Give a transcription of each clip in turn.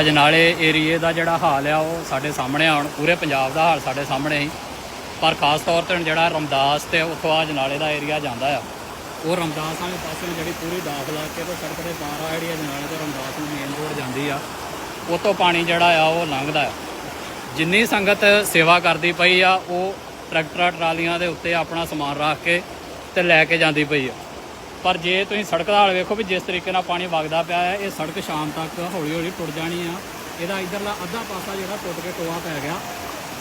ਅਜਨਾਲੇ ਏਰੀਏ ਦਾ ਜਿਹੜਾ ਹਾਲ ਆ, ਉਹ ਸਾਡੇ ਸਾਹਮਣੇ ਆਉਣ ਪੂਰੇ ਪੰਜਾਬ ਦਾ ਹਾਲ ਸਾਡੇ ਸਾਹਮਣੇ ਹੀ। ਪਰ ਖਾਸ ਤੌਰ ਤੇ ਹੁਣ ਜਿਹੜਾ ਰਮਦਾਸ ਤੇ ਉੱਥੋਂ ਆ ਅਜਨਾਲੇ ਦਾ ਏਰੀਆ ਜਾਂਦਾ ਆ, ਉਹ ਰਮਦਾਸ ਵਾਲੇ ਪਾਸੇ ਨੂੰ ਜਿਹੜੀ ਪੂਰੀ ਦਾਖਲਾ ਕੇ ਤੇ ਸੜਕ ਦੇ ਪਾਰ ਆ ਜਿਹੜੀ ਅਜਨਾਲੇ ਤੋਂ ਰਮਦਾਸ ਨੂੰ ਮੇਨ ਰੋਡ ਜਾਂਦੀ ਆ, ਉਹ ਤੋਂ ਪਾਣੀ ਜਿਹੜਾ ਆ, ਉਹ ਲੰਘਦਾ ਆ। ਜਿੰਨੀ ਸੰਗਤ ਸੇਵਾ ਕਰਦੀ ਪਈ ਆ, ਉਹ ਟਰੈਕਟਰਾਂ, ਟਰਾਲੀਆਂ ਦੇ ਉੱਤੇ ਆਪਣਾ ਸਮਾਨ ਰੱਖ ਕੇ ਤੇ ਲੈ ਕੇ ਜਾਂਦੀ ਪਈ ਆ। ਪਰ ਜੇ ਤੁਸੀਂ ਸੜਕ ਦਾ ਹਾਲ ਵੇਖੋ ਵੀ ਜਿਸ ਤਰੀਕੇ ਨਾਲ ਪਾਣੀ ਵਗਦਾ ਪਿਆ ਹੈ, ਇਹ ਸੜਕ ਸ਼ਾਮ ਤੱਕ ਹੌਲੀ ਹੌਲੀ ਟੁੱਟ ਜਾਣੀ ਆ। ਇਹਦਾ ਇਧਰਲਾ ਅੱਧਾ ਪਾਸਾ ਜਿਹੜਾ ਟੁੱਟ ਕੇ ਟੋਆ ਪੈ ਗਿਆ।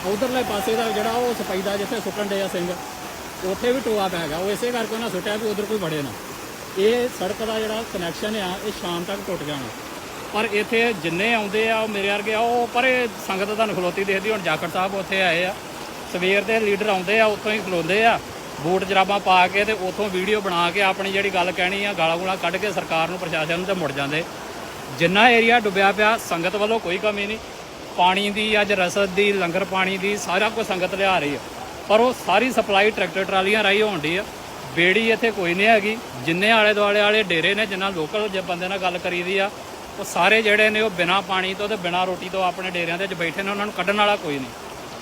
ਉਧਰਲੇ ਪਾਸੇ ਦਾ ਜਿਹੜਾ ਉਹ ਸਪਾਈਦਾ ਜਿੱਥੇ ਸੁੱਟਣ ਦੇ ਆ ਸਿੰਘ, ਉੱਥੇ ਵੀ ਟੋਆ ਪੈ ਗਿਆ। ਉਹ ਇਸੇ ਕਰਕੇ ਉਹਨਾਂ ਸੁੱਟਿਆ ਵੀ ਉਧਰ ਕੋਈ ਵੜੇ ਨਾ। ਇਹ ਸੜਕ ਦਾ ਜਿਹੜਾ ਕਨੈਕਸ਼ਨ ਆ, ਇਹ ਸ਼ਾਮ ਤੱਕ ਟੁੱਟ ਜਾਣਾ। ਪਰ ਇੱਥੇ ਜਿੰਨੇ ਆਉਂਦੇ ਆ, ਉਹ ਮੇਰੇ ਵਰਗੇ ਆ, ਉਹ ਪਰ ਇਹ ਸੰਗਤ ਤੁਹਾਨੂੰ ਖਲੋਤੀ ਦੇਖਦੀ, ਹੁਣ ਜਾਖੜ ਸਾਹਿਬ ਉੱਥੇ ਆਏ ਆ। ਸਵੇਰ ਦੇ ਲੀਡਰ ਆਉਂਦੇ ਆ, ਉੱਥੋਂ ਹੀ ਖਲੋਂਦੇ ਆ। ਬੂਟ ਜਰਾਬਾਂ ਪਾ ਕੇ ਤੇ ਉੱਥੋਂ ਵੀਡੀਓ ਬਣਾ ਕੇ ਆਪਣੀ ਜਿਹੜੀ ਗੱਲ ਕਹਿਣੀ ਆ, ਗਾਲਾਂ ਗੂਲਾਂ ਕੱਢ ਕੇ ਸਰਕਾਰ ਨੂੰ, ਪ੍ਰਸ਼ਾਸਨ ਨੂੰ ਤੇ ਮੁੜ ਜਾਂਦੇ। ਜਿੰਨਾ ਏਰੀਆ ਡੁੱਬਿਆ ਪਿਆ, ਸੰਗਤ ਵੱਲੋਂ ਕੋਈ ਕਮੀ ਨਹੀਂ। ਪਾਣੀ ਦੀ, ਅੱਜ ਰਸਦ ਦੀ, ਲੰਗਰ ਪਾਣੀ ਦੀ, ਸਾਰਾ ਕੁਝ ਸੰਗਤ ਲਿਆ ਰਹੀ ਆ। ਪਰ ਉਹ ਸਾਰੀ ਸਪਲਾਈ ਟਰੈਕਟਰ ਟਰਾਲੀਆਂ ਰਾਹੀਂ ਹੋਣ ਡਈ ਆ। ਬੇੜੀ ਇੱਥੇ ਕੋਈ ਨਹੀਂ ਹੈਗੀ। ਜਿੰਨੇ ਆਲੇ ਦੁਆਲੇ ਵਾਲੇ ਡੇਰੇ ਨੇ, ਜਿੰਨਾ ਲੋਕਲ ਜੇ ਬੰਦੇ ਨਾਲ ਗੱਲ ਕਰੀਦੀ ਆ, ਉਹ ਸਾਰੇ ਜਿਹੜੇ ਨੇ ਉਹ ਬਿਨਾ ਪਾਣੀ ਤੋਂ ਤੇ ਬਿਨਾ ਰੋਟੀ ਤੋਂ ਆਪਣੇ ਡੇਰਿਆਂ ਦੇ ਵਿੱਚ ਬੈਠੇ ਨੇ, ਉਹਨਾਂ ਨੂੰ ਕੱਢਣ ਵਾਲਾ ਕੋਈ ਨਹੀਂ।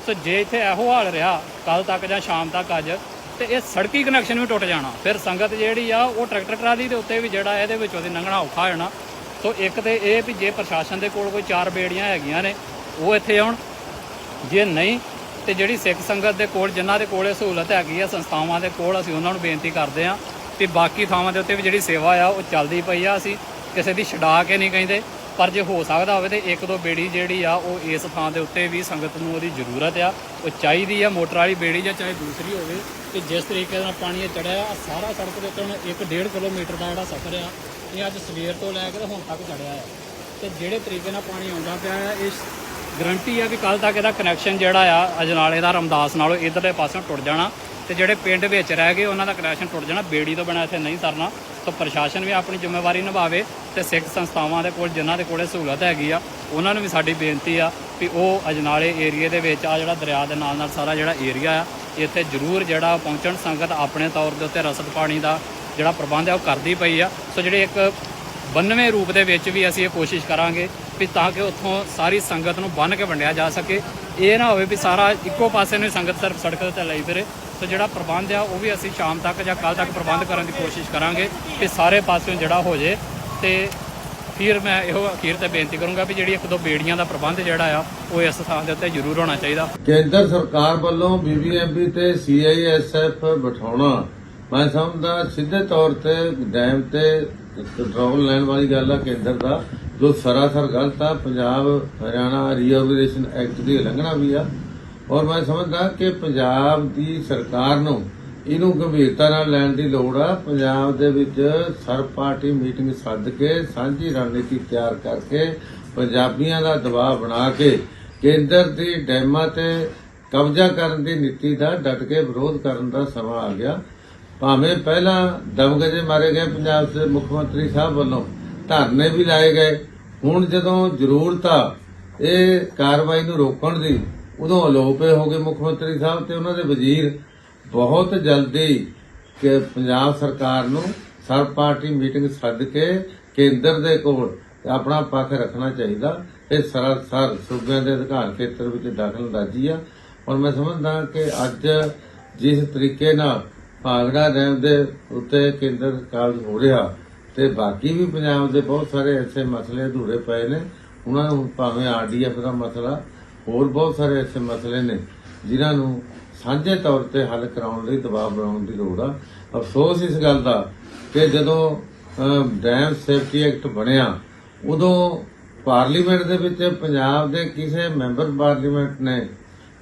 ਸੋ ਜੇ ਇੱਥੇ ਇਹੋ ਹਾਲ ਰਿਹਾ ਕੱਲ ਤੱਕ ਜਾਂ ਸ਼ਾਮ ਤੱਕ ਅੱਜ ਤੇ ਇਹ ਸੜਕੀ ਕਨੈਕਸ਼ਨ ਵੀ ਟੁੱਟ ਜਾਣਾ। ਫਿਰ ਸੰਗਤ ਜਿਹੜੀ ਆ, ਉਹ ਟਰੈਕਟਰ ਟਰਾਲੀ ਦੇ ਉੱਤੇ ਵੀ ਜਿਹੜਾ ਇਹਦੇ ਵਿੱਚੋਂ ਦੀ ਲੰਘਣਾ ਔਖਾ ਹੋਣਾ ਸੋ ਇੱਕ ਤੇ ਇਹ ਵੀ ਜੇ ਪ੍ਰਸ਼ਾਸਨ ਦੇ ਕੋਲ ਕੋਈ ਚਾਰ ਬੇੜੀਆਂ ਹੈਗੀਆਂ ਨੇ, ਉਹ ਇੱਥੇ ਆਉਣ। ਜੇ ਨਹੀਂ, ਤੇ ਜਿਹੜੀ ਸਿੱਖ ਸੰਗਤ ਦੇ ਕੋਲ, ਜਿਨ੍ਹਾਂ ਦੇ ਕੋਲ ਇਹ ਸਹੂਲਤ ਹੈਗੀ ਆ, ਸੰਸਥਾਵਾਂ ਦੇ ਕੋਲ, ਅਸੀਂ ਉਹਨਾਂ ਨੂੰ ਬੇਨਤੀ ਕਰਦੇ ਆ ਕਿ ਬਾਕੀ ਥਾਵਾਂ ਦੇ ਉੱਤੇ ਵੀ ਜਿਹੜੀ ਸੇਵਾ ਆ, ਉਹ ਚੱਲਦੀ ਪਈ ਆ। ਅਸੀਂ ਕਿਸੇ ਦੀ ਛਡਾ ਕੇ ਨਹੀਂ ਕਹਿੰਦੇ। ਪਰ ਜੇ ਹੋ ਸਕਦਾ ਹੋਵੇ ਤੇ ਇੱਕ ਦੋ ਬੇੜੀ ਜਿਹੜੀ ਆ ਉਹ ਇਸ ਥਾਂ ਦੇ ਉੱਤੇ ਵੀ ਸੰਗਤ ਨੂੰ ਉਹਦੀ ਜ਼ਰੂਰਤ ਆ। ਉਹ ਚਾਹੀਦੀ ਆ ਮੋਟਰ ਵਾਲੀ ਬੇੜੀ ਜਾਂ ਚਾਹੇ ਦੂਸਰੀ ਹੋਵੇ ਕਿ ਜਿਸ ਤਰੀਕੇ ਨਾਲ ਪਾਣੀ ਇਹ ਚੜਿਆ ਆ, ਸਾਰਾ ਸੜਕ ਦੇ ਉੱਤੇ ਹੁਣ 1.5 ਕਿਲੋਮੀਟਰ ਦਾ ਜਿਹੜਾ ਸਫ਼ਰ ਆ, ਇਹ ਅੱਜ ਸਵੇਰ ਤੋਂ ਲੈ ਕੇ ਹੁਣ ਤੱਕ ਚੜਿਆ ਆ। ਤੇ ਜਿਹੜੇ ਤਰੀਕੇ ਨਾਲ ਪਾਣੀ ਆਉਂਦਾ ਪਿਆ ਆ ਇਸ ਗਰੰਟੀ ਆ ਵੀ ਕੱਲ ਤੱਕ ਇਹਦਾ ਕਨੈਕਸ਼ਨ ਜਿਹੜਾ ਆ, ਅਜਨਾਲੇ ਦਾ, ਰਮਦਾਸ ਨਾਲੋਂ ਇਧਰਲੇ ਪਾਸਿਓਂ ਟੁੱਟ ਜਾਣਾ। ਤੇ ਜਿਹੜੇ ਪਿੰਡ ਵਿੱਚ ਰਹਿ ਗਏ, ਉਹਨਾਂ ਦਾ ਕਨੈਕਸ਼ਨ ਟੁੱਟ ਜਾਣਾ, ਬੇੜੀ ਤੋਂ ਬਿਨਾਂ ਇੱਥੇ ਨਹੀਂ ਸਰਨਾ, ਤਾਂ ਪ੍ਰਸ਼ਾਸਨ ਵੀ ਆਪਣੀ ਜ਼ਿੰਮੇਵਾਰੀ ਨਿਭਾਵੇ ਤੇ ਸਿੱਖ ਸੰਸਥਾਵਾਂ ਦੇ ਕੋਲ, ਜਿਨ੍ਹਾਂ ਦੇ ਕੋਲੇ ਸਹੂਲਤ ਹੈਗੀ ਆ, ਉਹਨਾਂ ਨੂੰ ਵੀ ਸਾਡੀ ਬੇਨਤੀ ਆ ਵੀ ਉਹ ਅਜਨਾਲੇ ਏਰੀਏ ਦੇ ਵਿੱਚ ਆ ਜਿਹੜਾ ਦਰਿਆ ਦੇ ਨਾਲ ਨਾਲ ਸਾਰਾ ਜਿਹੜਾ ਏਰੀਆ ਆ, ਇੱਥੇ ਜ਼ਰੂਰ ਜਿਹੜਾ ਪਹੁੰਚਣ। ਸੰਗਤ ਆਪਣੇ ਤੌਰ ਦੇ ਉੱਤੇ ਰਸਦ ਪਾਣੀ ਦਾ ਜਿਹੜਾ ਪ੍ਰਬੰਧ ਆ, ਉਹ ਕਰਦੀ ਪਈ ਆ। ਸੋ ਜਿਹੜੇ ਇੱਕ ਬੰਨਵੇਂ ਰੂਪ ਦੇ ਵਿੱਚ ਵੀ ਅਸੀਂ ਇਹ ਕੋਸ਼ਿਸ਼ ਕਰਾਂਗੇ ਵੀ ਤਾਂ ਕਿ ਉੱਥੋਂ ਸਾਰੀ ਸੰਗਤ ਨੂੰ ਬੰਨ ਕੇ ਵੰਡਿਆ ਜਾ ਸਕੇ। ਇਹ ਨਾ ਹੋਵੇ ਵੀ ਸਾਰਾ ਇੱਕੋ ਪਾਸੇ ਨੂੰ ਸੰਗਤ ਸਿਰਫ ਸੜਕ ਤੇ ਲਈ ਫਿਰੇ। ਸੋ ਜਿਹੜਾ ਪ੍ਰਬੰਧ ਆ, ਉਹ ਵੀ ਅਸੀਂ ਸ਼ਾਮ ਤੱਕ ਜਾਂ ਕੱਲ ਤੱਕ ਪ੍ਰਬੰਧ ਕਰਨ ਦੀ ਕੋਸ਼ਿਸ਼ ਕਰਾਂਗੇ ਕਿ ਸਾਰੇ ਪਾਸਿਓਂ ਜਿਹੜਾ ਹੋ ਜੇ। ਤੇ ਫਿਰ ਮੈਂ ਇਹੋ ਅਖੀਰ ਤੇ ਬੇਨਤੀ ਕਰੂੰਗਾ ਵੀ ਜਿਹੜੀ ਇੱਕ ਦੋ ਬੇੜੀਆਂ ਦਾ ਪ੍ਰਬੰਧ ਜਿਹੜਾ ਆ, ਉਹ ਇਸ ਥਾਂ ਦੇ ਉੱਤੇ ਜ਼ਰੂਰ ਹੋਣਾ ਚਾਹੀਦਾ। ਕੇਂਦਰ ਸਰਕਾਰ ਵੱਲੋਂ ਬੀਬੀਐਮਬੀ ਤੇ ਸੀਆਈਐਸਐਫ ਬਿਠਾਉਣਾ। ਮੈਂ ਸਮਝਦਾ ਸਿੱਧੇ ਤੌਰ ਤੇ ਡੈਮ ਤੇ ਕੰਟਰੋਲ ਲੈਣ ਵਾਲੀ ਗੱਲ ਆ ਕੇਂਦਰ ਦਾ। ਜੋ ਸਰਾਸਰ ਗਲਤ ਆ, ਪੰਜਾਬ ਹਰਿਆਣਾ ਰੀਆਰਗੇਨਾਈਜੇਸ਼ਨ ਐਕਟ ਦੀ ਉਲੰਘਣਾ ਵੀ ਆ। ਔਰ ਮੈਂ ਸਮਝਦਾ ਕਿ ਪੰਜਾਬ ਦੀ ਸਰਕਾਰ ਨੂੰ ਇਹਨੂੰ ਗੰਭੀਰਤਾ ਨਾਲ ਲੈਣ ਦੀ ਲੋੜ ਆ। ਪੰਜਾਬ ਦੇ ਵਿੱਚ ਸਰਬ ਪਾਰਟੀ ਮੀਟਿੰਗ ਸੱਦ ਕੇ, ਸਾਂਝੀ ਰਣਨੀਤੀ ਤਿਆਰ ਕਰਕੇ ਪੰਜਾਬੀਆਂ ਦਾ ਦਬਾਅ ਬਣਾ ਕੇ ਕੇਂਦਰ ਦੀ ਡੈਮਾਂ ਤੇ ਕਬਜ਼ਾ ਕਰਨ ਦੀ ਨੀਤੀ ਦਾ ਡਟ ਕੇ ਵਿਰੋਧ ਕਰਨ ਦਾ ਸਮਾਂ ਆ ਗਿਆ। ਭਾਵੇਂ ਪਹਿਲਾਂ ਦਮਗਜੇ ਮਾਰੇ ਗਏ ਪੰਜਾਬ ਦੇ ਮੁੱਖ ਮੰਤਰੀ ਸਾਹਿਬ ਵੱਲੋਂ, ਧਰਨੇ ਵੀ ਲਾਏ ਗਏ। ਹੁਣ ਜਦੋਂ ਜ਼ਰੂਰਤ ਆ, ਇਹ ਕਾਰਵਾਈ ਨੂੰ ਰੋਕਣ ਦੀ ਉਦੋਂ ਅਲੋਪੇ ਹੋ ਗਏ ਮੁੱਖ ਮੰਤਰੀ ਸਾਹਿਬ ਤੇ ਉਹਨਾਂ ਦੇ ਵਜ਼ੀਰ ਬਹੁਤ ਜਲਦੀ ਕਿ ਪੰਜਾਬ ਸਰਕਾਰ ਨੂੰ ਸਰਬ ਪਾਰਟੀ ਮੀਟਿੰਗ ਸੱਦ ਕੇ ਕੇਂਦਰ ਦੇ ਕੋਲ ਆਪਣਾ ਪੱਖ ਰੱਖਣਾ ਚਾਹੀਦਾ। ਇਹ ਸਰਾਸਰ ਸੂਬਿਆਂ ਦੇ ਅਧਿਕਾਰ ਖੇਤਰ ਵਿੱਚ ਦਖਲ ਅੰਦਾਜ਼ੀ ਆ। ਔਰ ਮੈਂ ਸਮਝਦਾ ਕਿ ਅੱਜ ਜਿਸ ਤਰੀਕੇ ਨਾਲ ਭਾਗੜਾ ਡੈਮ ਦੇ ਉੱਤੇ ਕੇਂਦਰ ਕਾਰਜ ਹੋ ਰਿਹਾ ਤੇ ਬਾਕੀ ਵੀ ਪੰਜਾਬ ਦੇ ਬਹੁਤ ਸਾਰੇ ਐਸੇ ਮਸਲੇ ਅਧੂਰੇ ਪਏ ਨੇ, ਉਹਨਾਂ ਨੂੰ ਭਾਵੇਂ ਆਰਡੀਐਫ ਦਾ ਮਸਲਾ ਹੋਰ ਬਹੁਤ ਸਾਰੇ ਐਸੇ ਮਸਲੇ ਨੇ ਜਿਨ੍ਹਾਂ ਨੂੰ ਸਾਂਝੇ ਤੌਰ ਤੇ ਹੱਲ ਕਰਾਉਣ ਲਈ ਦਬਾਅ ਬਣਾਉਣ ਦੀ ਲੋੜ ਆ। ਅਫਸੋਸ ਇਸ ਗੱਲ ਦਾ ਕਿ ਜਦੋਂ ਡੈਮ ਸੇਫਟੀ ਐਕਟ ਬਣਿਆ, ਉਦੋਂ ਪਾਰਲੀਮੈਂਟ ਦੇ ਵਿੱਚ ਪੰਜਾਬ ਦੇ ਕਿਸੇ ਮੈਂਬਰ ਪਾਰਲੀਮੈਂਟ ਨੇ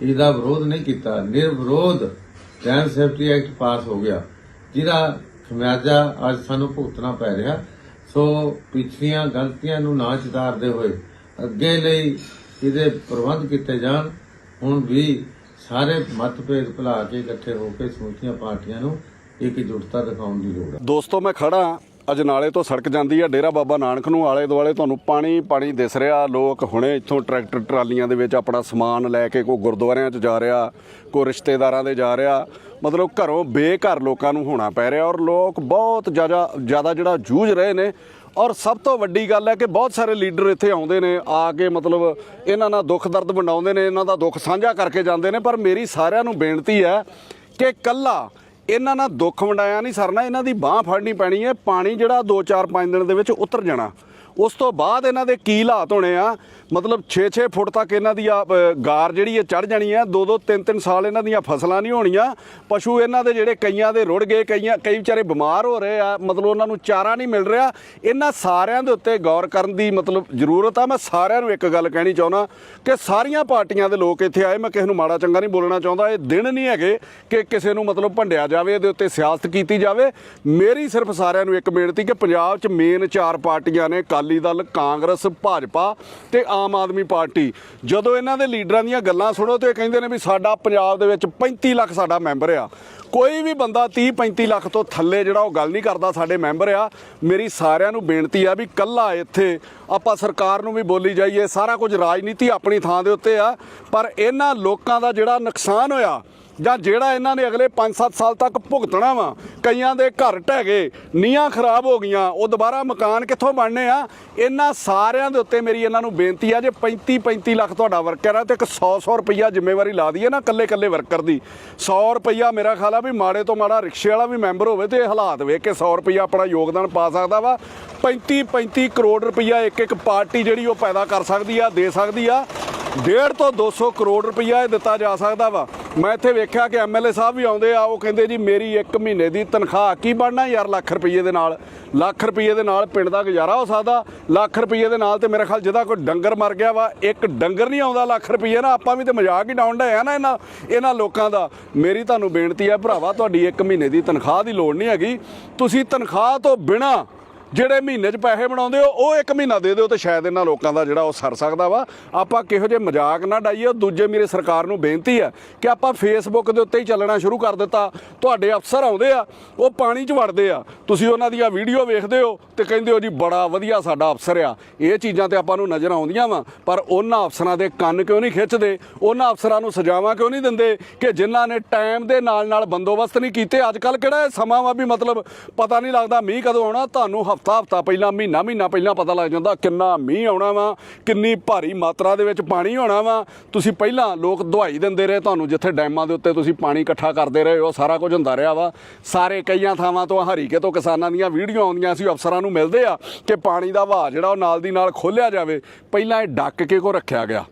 ਇਹਦਾ ਵਿਰੋਧ ਨਹੀਂ ਕੀਤਾ। ਨਿਰਵਿਰੋਧ ਡੈਮ ਸੇਫਟੀ ਐਕਟ ਪਾਸ ਹੋ ਗਿਆ, ਜਿਹਦਾ ਖਮਿਆਜਾ ਅੱਜ ਸਾਨੂੰ ਭੁਗਤਣਾ ਪੈ ਰਿਹਾ। ਸੋ ਪਿਛਲੀਆਂ ਗਲਤੀਆਂ ਨੂੰ ਨਾ ਚਿਤਾਰਦੇ ਹੋਏ ਅੱਗੇ ਲਈ ਇਹਦੇ ਪ੍ਰਬੰਧ ਕੀਤੇ ਜਾਣ, ਹੁਣ ਵੀ ਸਾਰੇ ਮਤਭੇਦ ਭੁਲਾ ਕੇ ਇਕੱਠੇ ਹੋ ਕੇ ਸਮੂਹੀਆਂ ਪਾਰਟੀਆਂ ਨੂੰ ਇੱਕ ਜੁਟਤਾ ਦਿਖਾਉਣ ਦੀ ਲੋੜ ਹੈ। ਦੋਸਤੋ, ਮੈਂ ਖੜਾ ਅਜਨਾਲੇ ਤੋਂ ਸੜਕ ਜਾਂਦੀ ਆ ਡੇਰਾ ਬਾਬਾ ਨਾਨਕ ਨੂੰ ਆਲੇ ਦੁਆਲੇ ਤੁਹਾਨੂੰ ਪਾਣੀ ਪਾਣੀ ਦਿਸ ਰਿਹਾ। ਲੋਕ ਹੁਣੇ ਇੱਥੋਂ ਟਰੈਕਟਰ, ਟਰਾਲੀਆਂ ਦੇ ਵਿੱਚ ਆਪਣਾ ਸਮਾਨ ਲੈ ਕੇ ਕੋਈ ਗੁਰਦੁਆਰਿਆਂ 'ਚ ਜਾ ਰਿਹਾ, ਕੋਈ ਰਿਸ਼ਤੇਦਾਰਾਂ ਦੇ ਜਾ ਰਿਹਾ। ਮਤਲਬ ਘਰੋਂ ਬੇਘਰ ਲੋਕਾਂ ਨੂੰ ਹੋਣਾ ਪੈ ਰਿਹਾ ਔਰ ਲੋਕ ਬਹੁਤ ਜ਼ਿਆਦਾ ਜ਼ਿਆਦਾ ਜਿਹੜਾ ਜੂਝ ਰਹੇ ਨੇ ਔਰ ਸਭ ਤੋਂ ਵੱਡੀ ਗੱਲ ਹੈ ਕਿ ਬਹੁਤ ਸਾਰੇ ਲੀਡਰ ਇੱਥੇ ਆਉਂਦੇ ਨੇ, ਆ ਕੇ ਮਤਲਬ ਇਹਨਾਂ ਨਾਲ ਦੁੱਖ ਦਰਦ ਵੰਡਾਉਂਦੇ ਨੇ, ਇਹਨਾਂ ਦਾ ਦੁੱਖ ਸਾਂਝਾ ਕਰਕੇ ਜਾਂਦੇ ਨੇ, ਪਰ ਮੇਰੀ ਸਾਰਿਆਂ ਨੂੰ ਬੇਨਤੀ ਹੈ ਕਿ ਕੱਲਾ ਇਹਨਾਂ ਨਾਲ ਦੁੱਖ ਵੰਡਾਇਆ ਨਹੀਂ ਸਰਨਾ, ਇਹਨਾਂ ਦੀ ਬਾਹ ਫੜਨੀ ਪੈਣੀ ਹੈ, ਪਾਣੀ ਜਿਹੜਾ 2-4 5 ਦਿਨ ਦੇ ਵਿੱਚ ਉਤਰ ਜਾਣਾ। ਉਸ ਤੋਂ ਬਾਅਦ ਇਹਨਾਂ ਦੇ ਕੀ ਹਾਲਾਤ ਹੋਣੇ ਆ ਮਤਲਬ 6-6 ਫੁੱਟ ਤੱਕ ਇਹਨਾਂ ਦੀ ਆ, ਗਾਰ ਜਿਹੜੀ ਹੈ ਚੜ ਜਾਣੀ ਹੈ 2-2 3-3 ਸਾਲ ਇਹਨਾਂ ਦੀਆਂ ਫਸਲਾਂ ਨਹੀਂ ਹੋਣੀਆਂ। ਪਸ਼ੂ ਇਹਨਾਂ ਦੇ ਜਿਹੜੇ ਕਈਆਂ ਦੇ ਰੁੜ ਗਏ ਕਈਆਂ ਕਈ ਵਿਚਾਰੇ ਬਿਮਾਰ ਹੋ ਰਹੇ ਆ ਮਤਲਬ ਉਹਨਾਂ ਨੂੰ ਚਾਰਾ ਨਹੀਂ ਮਿਲ ਰਿਹਾ। ਇਹਨਾਂ ਸਾਰਿਆਂ ਦੇ ਉੱਤੇ ਗੌਰ ਕਰਨ ਦੀ ਮਤਲਬ ਜ਼ਰੂਰਤ ਆ। ਮੈਂ ਸਾਰਿਆਂ ਨੂੰ ਇੱਕ ਗੱਲ ਕਹਿਣੀ ਚਾਹੁੰਦਾ ਕਿ ਸਾਰੀਆਂ ਪਾਰਟੀਆਂ ਦੇ ਲੋਕ ਇੱਥੇ ਆਏ ਮੈਂ ਕਿਸੇ ਨੂੰ ਮਾੜਾ ਚੰਗਾ ਨਹੀਂ ਬੋਲਣਾ ਚਾਹੁੰਦਾ। ਇਹ ਦਿਨ ਨਹੀਂ ਹੈਗੇ ਕਿ ਕਿਸੇ ਨੂੰ ਮਤਲਬ ਭੰਡਿਆ ਜਾਵੇ ਇਹਦੇ ਉੱਤੇ ਸਿਆਸਤ ਕੀਤੀ ਜਾਵੇ। ਮੇਰੀ ਸਿਰਫ ਸਾਰਿਆਂ ਨੂੰ ਇੱਕ ਬੇਨਤੀ ਕਿ ਪੰਜਾਬ 'ਚ ਮੇਨ ਚਾਰ ਪਾਰਟੀਆਂ ਨੇ ਅਕਾਲੀ ਦਲ ਕਾਂਗਰਸ ਭਾਜਪਾ ਤੇ ਆਮ ਆਮ ਆਦਮੀ ਪਾਰਟੀ। ਜਦੋਂ ਇਹਨਾਂ ਦੇ ਲੀਡਰਾਂ ਦੀਆਂ ਗੱਲਾਂ ਸੁਣੋ ਤੇ ਇਹ ਕਹਿੰਦੇ ਨੇ ਵੀ ਸਾਡਾ ਪੰਜਾਬ ਦੇ ਵਿੱਚ 35 ਲੱਖ ਸਾਡਾ ਮੈਂਬਰ ਆ। ਕੋਈ ਵੀ ਬੰਦਾ 30 35 ਲੱਖ ਤੋਂ ਥੱਲੇ ਜਿਹੜਾ ਉਹ ਗੱਲ ਨਹੀਂ ਕਰਦਾ ਸਾਡੇ ਮੈਂਬਰ ਆ। ਮੇਰੀ ਸਾਰਿਆਂ ਨੂੰ ਬੇਨਤੀ ਆ ਵੀ ਕੱਲਾ ਇੱਥੇ ਆਪਾਂ ਸਰਕਾਰ ਨੂੰ ਵੀ ਬੋਲੀ ਜਾਈਏ। ਸਾਰਾ ਕੁਝ ਰਾਜਨੀਤੀ ਆਪਣੀ ਥਾਂ ਦੇ ਉੱਤੇ ਆ। ਪਰ ਇਹਨਾਂ ਲੋਕਾਂ ਦਾ ਜਿਹੜਾ ਨੁਕਸਾਨ ਹੋਇਆ ਜਾਂ ਜਿਹੜਾ ਇਹਨਾਂ ਨੇ ਅਗਲੇ 5-7 ਸਾਲ ਤੱਕ ਭੁਗਤਣਾ ਵਾ, ਕਈਆਂ ਦੇ ਘਰ ਢਹਿ ਗਏ ਨੀਆਂ ਖਰਾਬ ਹੋ ਗਈਆਂ, ਉਹ ਦੁਬਾਰਾ ਮਕਾਨ ਕਿੱਥੋਂ ਬਣਨੇ ਆ? ਇਹਨਾਂ ਸਾਰਿਆਂ ਦੇ ਉੱਤੇ ਮੇਰੀ ਇਹਨਾਂ ਨੂੰ ਬੇਨਤੀ ਆ, ਜੇ 35-35 ਲੱਖ ਤੁਹਾਡਾ ਵਰਕਰ ਆ, ਤੇ ਇੱਕ 100-100 ਰੁਪਈਆ ਜ਼ਿੰਮੇਵਾਰੀ ਲਾ ਦਈਏ ਨਾ ਕੱਲੇ-ਕੱਲੇ ਵਰਕਰ ਦੀ। 100 ਰੁਪਈਆ ਮੇਰਾ ਖਿਆਲ ਆ ਵੀ ਮਾੜੇ ਤੋਂ ਮਾੜਾ ਰਿਕਸ਼ੇ ਵਾਲਾ ਵੀ ਮੈਂਬਰ ਹੋਵੇ ਤੇ ਇਹ ਹਾਲਾਤ ਵੇਖ ਕੇ 100 ਰੁਪਈਆ ਆਪਣਾ ਯੋਗਦਾਨ ਪਾ ਸਕਦਾ ਵਾ। 35-35 ਕਰੋੜ ਰੁਪਈਆ ਇੱਕ ਇੱਕ ਪਾਰਟੀ ਜਿਹੜੀ ਉਹ ਪੈਦਾ ਕਰ ਸਕਦੀ ਆ, ਦੇ ਸਕਦੀ ਆ। ਡੇਢ ਤੋਂ 200 ਕਰੋੜ ਰੁਪਈਆ ਇਹ ਦਿੱਤਾ ਜਾ ਸਕਦਾ ਵਾ। ਮੈਂ ਇੱਥੇ ਵੇਖਿਆ ਕਿ ਐਮਐਲਏ ਸਾਹਿਬ ਵੀ ਆਉਂਦੇ ਆ, ਉਹ ਕਹਿੰਦੇ ਜੀ, ਮੇਰੀ 1 ਮਹੀਨੇ ਦੀ ਤਨਖਾਹ ਕੀ ਬਣਨਾ ਯਾਰ ਲੱਖ ਰੁਪਈਏ ਦੇ ਨਾਲ? ਲੱਖ ਰੁਪਈਏ ਦੇ ਨਾਲ ਪਿੰਡ ਦਾ ਗੁਜ਼ਾਰਾ ਹੋ ਸਕਦਾ। ਲੱਖ ਰੁਪਈਏ ਦੇ ਨਾਲ ਤੇ ਮੇਰੇ ਖਿਆਲ ਜਿਹਦਾ ਕੋਈ ਡੰਗਰ ਮਰ ਗਿਆ ਵਾ, ਇੱਕ ਡੰਗਰ ਨਹੀਂ ਆਉਂਦਾ ਲੱਖ ਰੁਪਈਏ ਨਾ ਆਪਾਂ ਵੀ ਤੇ ਮਜ਼ਾਕ ਹੀ ਡਾਉਣ ਡਏ ਆ ਨਾ ਇਹਨਾਂ ਇਹਨਾਂ ਲੋਕਾਂ ਦਾ। ਮੇਰੀ ਤੁਹਾਨੂੰ ਬੇਨਤੀ ਹੈ ਭਰਾਵਾ, ਤੁਹਾਡੀ 1 ਮਹੀਨੇ ਦੀ ਤਨਖਾਹ ਦੀ ਲੋੜ ਨਹੀਂ ਹੈਗੀ। ਤੁਸੀਂ ਤਨਖਾਹ ਤੋਂ ਬਿਨਾ ਜਿਹੜੇ ਮਹੀਨੇ 'ਚ ਪੈਸੇ ਬਣਾਉਂਦੇ ਹੋ, ਉਹ ਇੱਕ ਮਹੀਨਾ ਦੇ ਦਿਓ ਤੇ ਸ਼ਾਇਦ ਇਹਨਾਂ ਲੋਕਾਂ ਦਾ ਜਿਹੜਾ ਉਹ ਸਰ ਸਕਦਾ ਵਾ। ਆਪਾਂ ਕਿਹੋ ਜਿਹੇ ਮਜ਼ਾਕ ਨਾ ਡਾਈਏ ਦੂਜੇ ਮੇਰੇ ਸਰਕਾਰ ਨੂੰ ਬੇਨਤੀ ਆ ਕਿ ਆਪਾਂ ਫੇਸਬੁੱਕ ਦੇ ਉੱਤੇ ਹੀ ਚੱਲਣਾ ਸ਼ੁਰੂ ਕਰ ਦਿੱਤਾ। ਤੁਹਾਡੇ ਅਫਸਰ ਆਉਂਦੇ ਆ, ਉਹ ਪਾਣੀ 'ਚ ਵੜਦੇ ਆ। ਤੁਸੀਂ ਉਹਨਾਂ ਦੀਆਂ ਵੀਡੀਓ ਵੇਖਦੇ ਹੋ ਤੇ ਕਹਿੰਦੇ ਹੋ ਜੀ, ਬੜਾ ਵਧੀਆ ਸਾਡਾ ਅਫਸਰ ਆ। ਇਹ ਚੀਜ਼ਾਂ ਤੇ ਆਪਾਂ ਨੂੰ ਨਜ਼ਰ ਆਉਂਦੀਆਂ ਵਾ, ਪਰ ਉਹਨਾਂ ਅਫਸਰਾਂ ਦੇ ਕੰਨ ਕਿਉਂ ਨਹੀਂ ਖਿੱਚਦੇ? ਉਹਨਾਂ ਅਫਸਰਾਂ ਨੂੰ ਸਜ਼ਾਵਾਂ ਕਿਉਂ ਨਹੀਂ ਦਿੰਦੇ ਕਿ ਜਿਨ੍ਹਾਂ ਨੇ ਟਾਈਮ ਦੇ ਨਾਲ ਨਾਲ ਬੰਦੋਬਸਤ ਨਹੀਂ ਕੀਤੇ? ਅੱਜ ਕੱਲ ਕਿਹੜਾ ਇਹ ਸਮਾਂ ਵਾ ਵੀ ਮਤਲਬ ਪਤਾ ਨਹੀਂ ਲੱਗਦਾ ਮੀਂਹ ਕਦੋਂ ਆਉਣਾ, ਤੁਹਾਨੂੰ ਹਫਤਾ ਹਫਤਾ ਪਹਿਲਾਂ, ਮਹੀਨਾ ਮਹੀਨਾ ਪਹਿਲਾਂ ਪਤਾ ਲੱਗ ਜਾਂਦਾ ਕਿੰਨਾ ਮੀਂਹ ਆਉਣਾ ਵਾ, ਕਿੰਨੀ ਭਾਰੀ ਮਾਤਰਾ ਦੇ ਵਿੱਚ ਪਾਣੀ ਆਉਣਾ ਵਾ। ਤੁਸੀਂ ਪਹਿਲਾਂ ਲੋਕ ਦਵਾਈ ਦਿੰਦੇ ਰਹੇ ਤੁਹਾਨੂੰ, ਜਿੱਥੇ ਡੈਮਾਂ ਦੇ ਉੱਤੇ ਤੁਸੀਂ ਪਾਣੀ ਇਕੱਠਾ ਕਰਦੇ ਰਹੇ ਹੋ ਸਾਰਾ ਕੁਝ ਹੁੰਦਾ ਰਿਹਾ ਵਾ। ਸਾਰੇ ਕਈਆਂ ਥਾਵਾਂ ਤੋਂ ਹਰੀਕੇ ਤੋਂ ਕਿਸਾਨਾਂ ਦੀਆਂ ਵੀਡੀਓ ਆਉਂਦੀਆਂ ਸੀ, ਅਫਸਰਾਂ ਨੂੰ ਮਿਲਦੇ ਆ ਕਿ ਪਾਣੀ ਦਾ ਵਹਾਅ ਜਿਹੜਾ ਉਹ ਨਾਲ ਦੀ ਨਾਲ ਖੋਲਿਆ ਜਾਵੇ। ਪਹਿਲਾਂ ਇਹ ਡੱਕ ਕੇ ਕੋ ਰੱਖਿਆ ਗਿਆ।